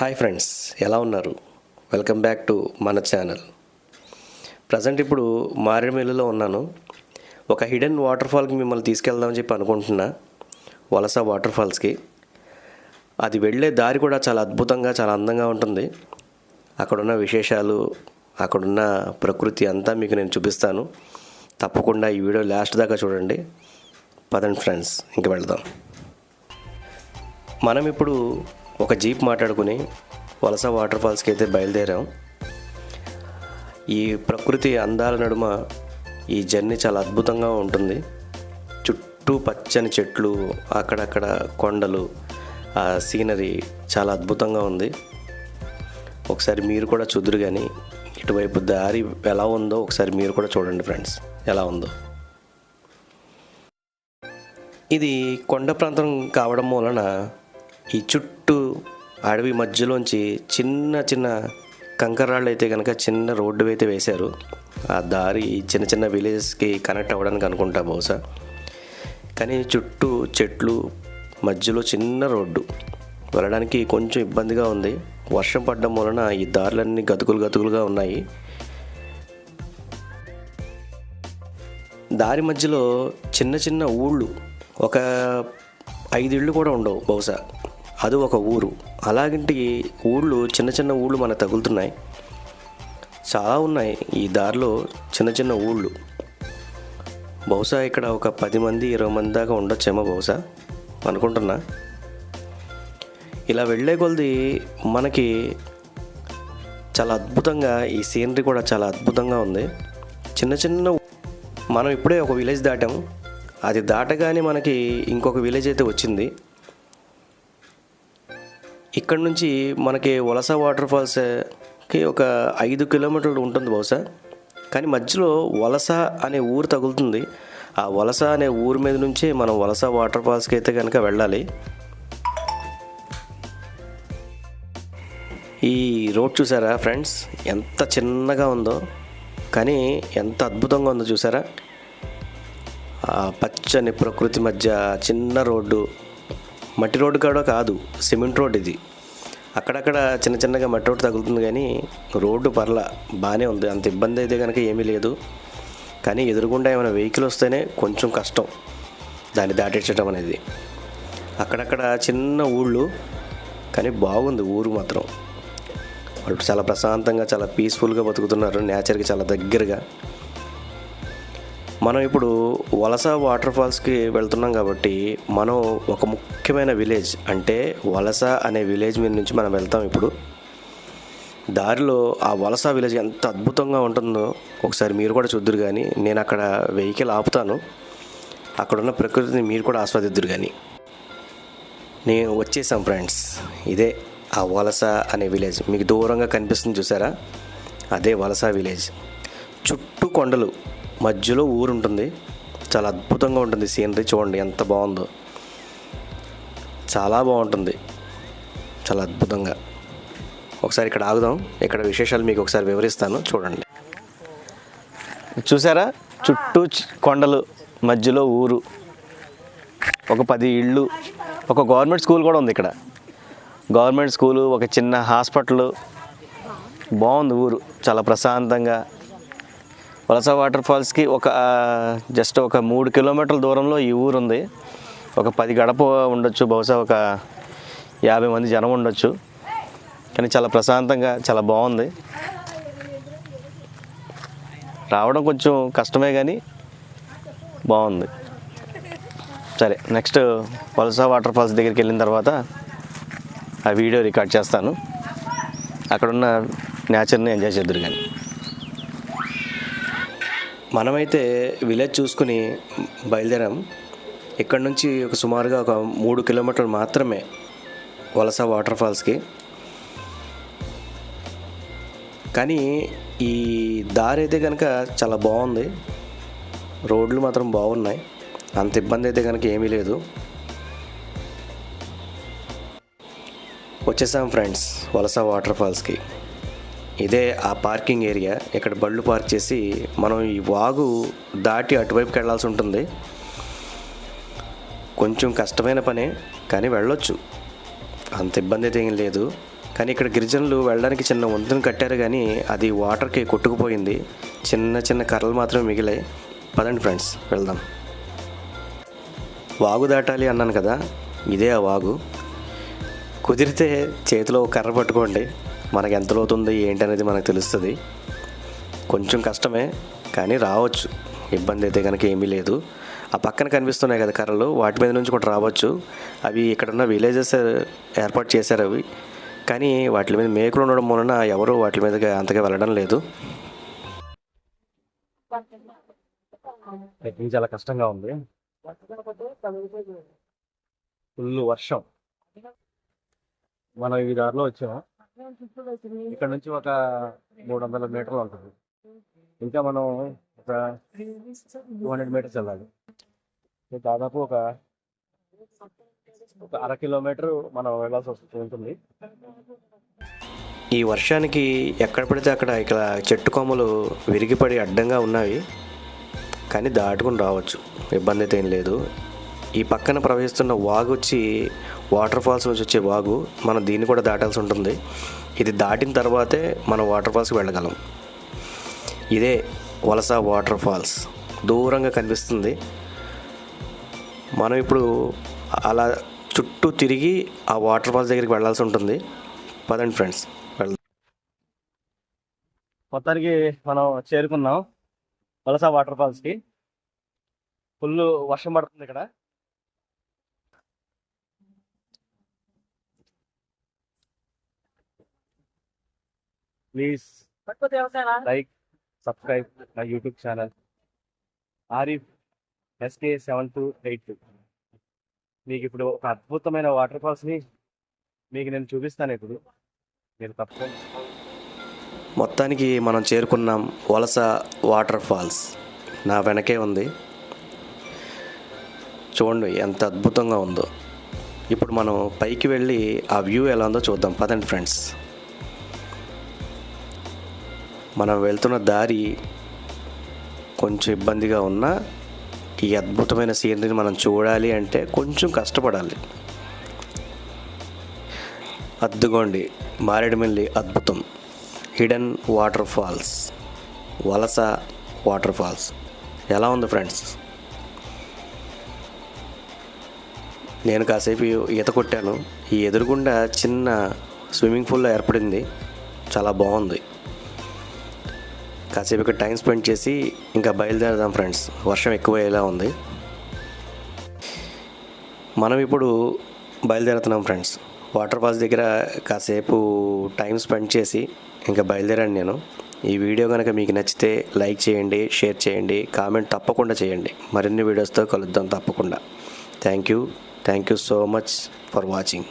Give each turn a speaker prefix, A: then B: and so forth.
A: Hi friends ఎలా ఉన్నారు? Welcome back to మన ఛానల్. ప్రజెంట్ ఇప్పుడు మారేడుమిల్లులో ఉన్నాను. ఒక హిడెన్ వాటర్ ఫాల్కి మిమ్మల్ని తీసుకెళ్దామని చెప్పి అనుకుంటున్నా వలస వాటర్ ఫాల్స్కి అది వెళ్ళే దారి కూడా చాలా అద్భుతంగా చాలా అందంగా ఉంటుంది. అక్కడున్న విశేషాలు అక్కడున్న ప్రకృతి అంతా మీకు నేను చూపిస్తాను. తప్పకుండా ఈ వీడియో లాస్ట్ దాకా చూడండి. పదండి ఫ్రెండ్స్ ఇంక వెళ్దాం. మనం ఇప్పుడు ఒక జీప్ మాట్లాడుకుని వలస వాటర్ ఫాల్స్కి అయితే బయలుదేరాం. ఈ ప్రకృతి అందాల నడుమ ఈ జర్నీ చాలా అద్భుతంగా ఉంటుంది. చుట్టూ పచ్చని చెట్లు అక్కడక్కడ కొండలు ఆ సీనరీ చాలా అద్భుతంగా ఉంది. ఒకసారి మీరు కూడా చూద్దరు కానీ ఇటువైపు దారి ఎలా ఉందో ఒకసారి మీరు కూడా చూడండి ఫ్రెండ్స్ ఎలా ఉందో. ఇది కొండ ప్రాంతం కావడం వలన ఈ చుట్టూ చుట్టూ అడవి మధ్యలోంచి చిన్న చిన్న కంకరాళ్ళు అయితే కనుక చిన్న రోడ్డు అయితే వేశారు. ఆ దారి చిన్న చిన్న విలేజెస్కి కనెక్ట్ అవ్వడానికి అనుకుంటా బహుశా. కానీ చుట్టూ చెట్లు మధ్యలో చిన్న రోడ్డు. వెళ్ళడానికి కొంచెం ఇబ్బందిగా ఉంది. వర్షం పడడం వలన ఈ దారులన్నీ గతుకులు గతుకులుగా ఉన్నాయి. దారి మధ్యలో చిన్న చిన్న ఊళ్ళు. ఒక ఐదు ఇళ్ళు కూడా ఉండవు బహుశా. అది ఒక ఊరు. అలాగంటి ఊళ్ళు చిన్న చిన్న ఊళ్ళు మనకు తగులుతున్నాయి. చాలా ఉన్నాయి ఈ దారిలో చిన్న చిన్న ఊళ్ళు. బహుశా ఇక్కడ ఒక పది మంది ఇరవై మంది దాకా ఉండొచ్చేమో బహుశా. అనుకుంటున్నా. ఇలా వెళ్ళే కొలది మనకి చాలా అద్భుతంగా ఈ సీనరీ కూడా చాలా అద్భుతంగా ఉంది. చిన్న చిన్న మనం ఇప్పుడే ఒక విలేజ్ దాటాం. అది దాటగానే మనకి ఇంకొక విలేజ్ అయితే వచ్చింది. ఇక్కడ నుంచి మనకి వలస వాటర్ ఫాల్స్కి ఒక ఐదు కిలోమీటర్లు ఉంటుంది బహుశా. కానీ మధ్యలో వలస అనే ఊరు తగులుతుంది. ఆ వలస అనే ఊరు మీద నుంచే మనం వలస వాటర్ ఫాల్స్కి అయితే కనుక వెళ్ళాలి. ఈ రోడ్ చూసారా ఫ్రెండ్స్? ఎంత చిన్నగా ఉందో కానీ ఎంత అద్భుతంగా ఉందో చూసారా? ఆ పచ్చని ప్రకృతి మధ్య చిన్న రోడ్డు మట్టి రోడ్డు కూడా కాదు సిమెంట్ రోడ్ ఇది. అక్కడక్కడ చిన్న చిన్నగా మట్టి రోడ్డు తగులుతుంది కానీ రోడ్డు పర్ల బాగానే ఉంది. అంత ఇబ్బంది అయితే కనుక ఏమీ లేదు. కానీ ఎదురుగుండా ఏమైనా వెహికల్ వస్తేనే కొంచెం కష్టం దాన్ని దాటించడం అనేది. అక్కడక్కడ చిన్న ఊళ్ళు కానీ బాగుంది ఊరు మాత్రం. వాళ్ళు చాలా ప్రశాంతంగా చాలా పీస్ఫుల్గా బతుకుతున్నారు. నేచర్కి చాలా దగ్గరగా. మనం ఇప్పుడు వలస వాటర్ ఫాల్స్కి వెళ్తున్నాం కాబట్టి మనం ఒక ముఖ్యమైన విలేజ్ అంటే వలస అనే విలేజ్ మీద నుంచి మనం వెళ్తాం ఇప్పుడు. దారిలో ఆ వలస విలేజ్ ఎంత అద్భుతంగా ఉంటుందో ఒకసారి మీరు కూడా చూద్దరు కానీ నేను అక్కడ వెహికల్ ఆపుతాను. అక్కడున్న ప్రకృతిని మీరు కూడా ఆస్వాదిద్దురు కానీ. నేను వచ్చేసాం ఫ్రెండ్స్. ఇదే ఆ వలస అనే విలేజ్. మీకు దూరంగా కనిపిస్తుంది చూసారా? అదే వలస విలేజ్. చుట్టూ కొండలు. మధ్యలో ఊరు ఉంటుంది చాలా అద్భుతంగా ఉంటుంది సీనరీ చూడండి ఎంత బాగుందో. చాలా బాగుంటుంది. చాలా అద్భుతంగా. ఒకసారి ఇక్కడ ఆగుదాం ఇక్కడ విశేషాలు మీకు ఒకసారి వివరిస్తాను చూడండి. చూసారా? చుట్టూ కొండలు మధ్యలో ఊరు. ఒక పది ఇళ్ళు. ఒక గవర్నమెంట్ స్కూల్ కూడా ఉంది ఇక్కడ. గవర్నమెంట్ స్కూలు ఒక చిన్న హాస్పిటల్. బాగుంది ఊరు. చాలా ప్రశాంతంగా. వలస వాటర్ ఫాల్స్కి ఒక జస్ట్ ఒక మూడు కిలోమీటర్ల దూరంలో ఈ ఊరు ఉంది ఒక పది గడప ఉండొచ్చు బహుశా ఒక యాభై మంది జనం ఉండొచ్చు. కానీ చాలా ప్రశాంతంగా చాలా బాగుంది. రావడం కొంచెం కష్టమే కానీ బాగుంది. సరే నెక్స్ట్ వలస వాటర్ ఫాల్స్ దగ్గరికి వెళ్ళిన తర్వాత ఆ వీడియో రికార్డ్ చేస్తాను. అక్కడున్న నేచర్ని ఎంజాయ్ చేద్దరు కానీ మనమైతే విలేజ్ చూసుకుని బయలుదేరాం. ఇక్కడ నుంచి ఒక సుమారుగా ఒక మూడు కిలోమీటర్లు మాత్రమే వలస వాటర్ ఫాల్స్కి. కానీ ఈ దారి అయితే కనుక చాలా బాగుంది. రోడ్లు మాత్రం బాగున్నాయి. అంత ఇబ్బంది అయితే కనుక ఏమీ లేదు. వచ్చేసాం ఫ్రెండ్స్ వలస వాటర్ ఫాల్స్కి. ఇదే ఆ పార్కింగ్ ఏరియా. ఇక్కడ బళ్ళు పార్క్ చేసి మనం ఈ వాగు దాటి అటువైపుకి వెళ్ళాల్సి ఉంటుంది. కొంచెం కష్టమైన పనే కానీ వెళ్ళొచ్చు. అంత ఇబ్బంది అయితే ఏం లేదు. కానీ ఇక్కడ గిరిజనులు వెళ్ళడానికి చిన్న వంతును కట్టారు కానీ అది వాటర్కి కొట్టుకుపోయింది. చిన్న చిన్న కర్రలు మాత్రమే మిగిలాయి. పదండి ఫ్రెండ్స్ వెళ్దాం. వాగు దాటాలి అన్నాను కదా ఇదే ఆ వాగు. కుదిరితే చేతిలో కర్ర పట్టుకోండి. మనకు ఎంత లోతుంది ఏంటి అనేది మనకు తెలుస్తుంది. కొంచెం కష్టమే కానీ రావచ్చు. ఇబ్బంది అయితే కనుక ఏమీ లేదు. ఆ పక్కన కనిపిస్తున్నాయి కదా కర్రలు వాటి మీద నుంచి కూడా రావచ్చు. అవి ఇక్కడున్న విలేజెస్ ఏర్పాటు చేశారు అవి. కానీ వాటి మీద మేకులు ఉండడం వలన ఎవరు వాటి మీదగా అంతగా వెళ్ళడం లేదు. ట్రెక్కింగ్ చాలా కష్టంగా ఉంది. ఫుల్ వర్షం. మనం ఈ దారిలో వచ్చాము. ఇక్కడ నుంచి ఒక మూడు వందల మీటర్లు ఉంటుంది ఇంకా మనం ఒక టూ హండ్రెడ్ మీటర్స్ వెళ్ళాలి. దాదాపు ఒక ఒక అర కిలోమీటర్ మనం వెళ్ళాల్సి వస్తుంది ఉంటుంది. ఈ వర్షానికి ఎక్కడ పడితే అక్కడ ఇక్కడ చెట్టు కొమ్మలు విరిగిపడి అడ్డంగా ఉన్నాయి. కానీ దాటుకుని రావచ్చు. ఇబ్బంది అయితే ఏం లేదు. ఈ పక్కన ప్రవహిస్తున్న వాగు వచ్చి వాటర్ ఫాల్స్ నుంచి వచ్చే వాగు మనం దీన్ని కూడా దాటాల్సి ఉంటుంది. ఇది దాటిన తర్వాతే మనం వాటర్ ఫాల్స్కి వెళ్ళగలం. ఇదే వలస వాటర్ ఫాల్స్. దూరంగా కనిపిస్తుంది. మనం ఇప్పుడు అలా చుట్టూ తిరిగి ఆ వాటర్ ఫాల్స్ దగ్గరికి వెళ్ళాల్సి ఉంటుంది. పదండి ఫ్రెండ్స్ వెళ్దాం. మొత్తానికి మనం చేరుకున్నాం వలస వాటర్ ఫాల్స్కి. ఫుల్ వర్షం పడుతుంది ఇక్కడ. ప్లీజ్ లైక్ సబ్స్క్రైబ్ నా YouTube channel. Arif SK seven two eight two. మీకు ఇప్పుడు ఒక అద్భుతమైన వాటర్ ఫాల్స్ని మీకు నేను చూపిస్తాను ఇప్పుడు. మీరు తప్పకుండా మొత్తానికి మనం చేరుకున్నాం వలస వాటర్ ఫాల్స్. నా వెనకే ఉంది. చూడండి ఎంత అద్భుతంగా ఉందో. ఇప్పుడు మనం పైకి వెళ్ళి ఆ వ్యూ ఎలా ఉందో చూద్దాం. పదండి ఫ్రెండ్స్. మనం వెళ్తున్న దారి కొంచెం ఇబ్బందిగా ఉన్నా ఈ అద్భుతమైన సీనరీని మనం చూడాలి అంటే కొంచెం కష్టపడాలి. అద్దుగోండి మారేడుమిల్లి అద్భుతం. హిడెన్ వాటర్ ఫాల్స్ వలస వాటర్ ఫాల్స్. ఎలా ఉంది ఫ్రెండ్స్? నేను కాసేపు ఈత కొట్టాను. ఈ ఎదురుగుండా చిన్న స్విమ్మింగ్ పూల్లో ఏర్పడింది. చాలా బాగుంది. కాసేపు ఇక్కడ టైం స్పెండ్ చేసి ఇంకా బయలుదేరదాం ఫ్రెండ్స్. వర్షం ఎక్కువయ్యేలా ఉంది. మనం ఇప్పుడు బయలుదేరుతున్నాం ఫ్రెండ్స్. వాటర్ ఫాల్స్ దగ్గర కాసేపు టైం స్పెండ్ చేసి ఇంకా బయలుదేరాను నేను. ఈ వీడియో కనుక మీకు నచ్చితే లైక్ చేయండి షేర్ చేయండి కామెంట్ తప్పకుండా చేయండి. మరిన్ని వీడియోస్తో కలుద్దాం తప్పకుండా. Thank you. Thank you so much for watching.